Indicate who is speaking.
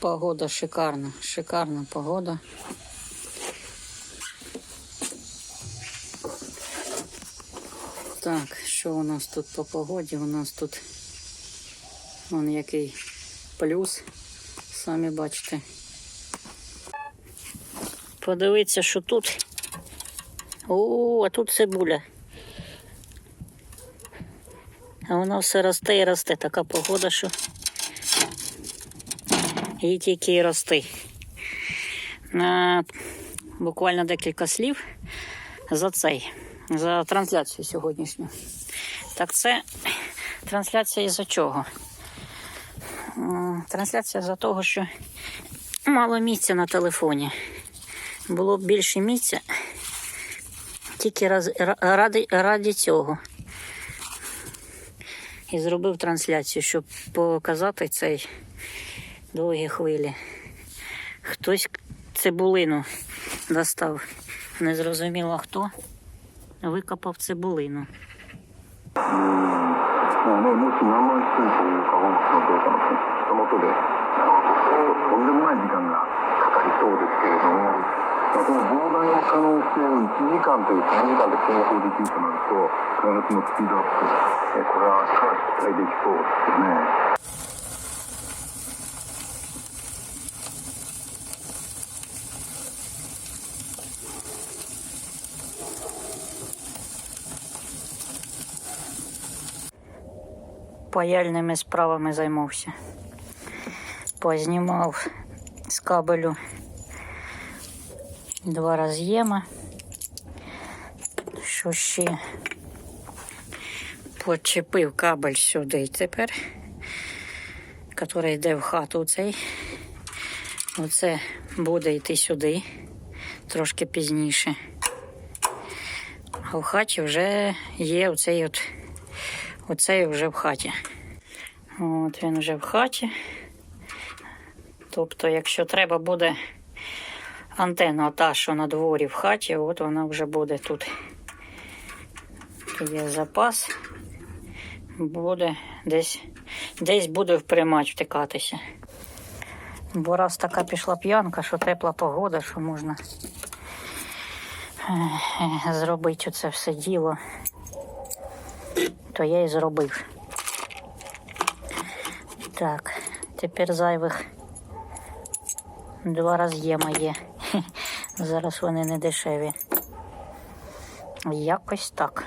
Speaker 1: Погода шикарна, шикарна погода. Так, що у нас тут по погоді? У нас тут вон який плюс, самі бачите. Подивіться, що тут. О, а тут цибуля. А вона все росте і росте. Така погода, що їй тільки і рости. Е, Буквально декілька слів за цей, за трансляцію сьогоднішню. Так це трансляція із-за чого? Трансляція за того, що мало місця на телефоні. Було б більше місця тільки раз, ра- ради, раді цього. І зробив трансляцію, щоб показати цей довгі хвилі. Хтось цибулину достав. Незрозуміло хто. Викопав цибулину. Паяльними справами займався. Познімав з кабелю два роз'єми. Що ще? Почепив кабель сюди тепер, який йде в хату цей. Оце буде йти сюди трошки пізніше. А в хаті вже є оцей от Оцей вже в хаті. От він вже в хаті. Тобто, якщо треба буде антенна та, що на дворі в хаті, от вона вже буде тут. Є запас. Буде десь, десь буде в примач втикатися. Бо раз така пішла п'янка, що тепла погода, що можна е, зробити оце все діло то я і зробив. Так, тепер зайвих два роз'єма є. Зараз вони не дешеві. Якось так.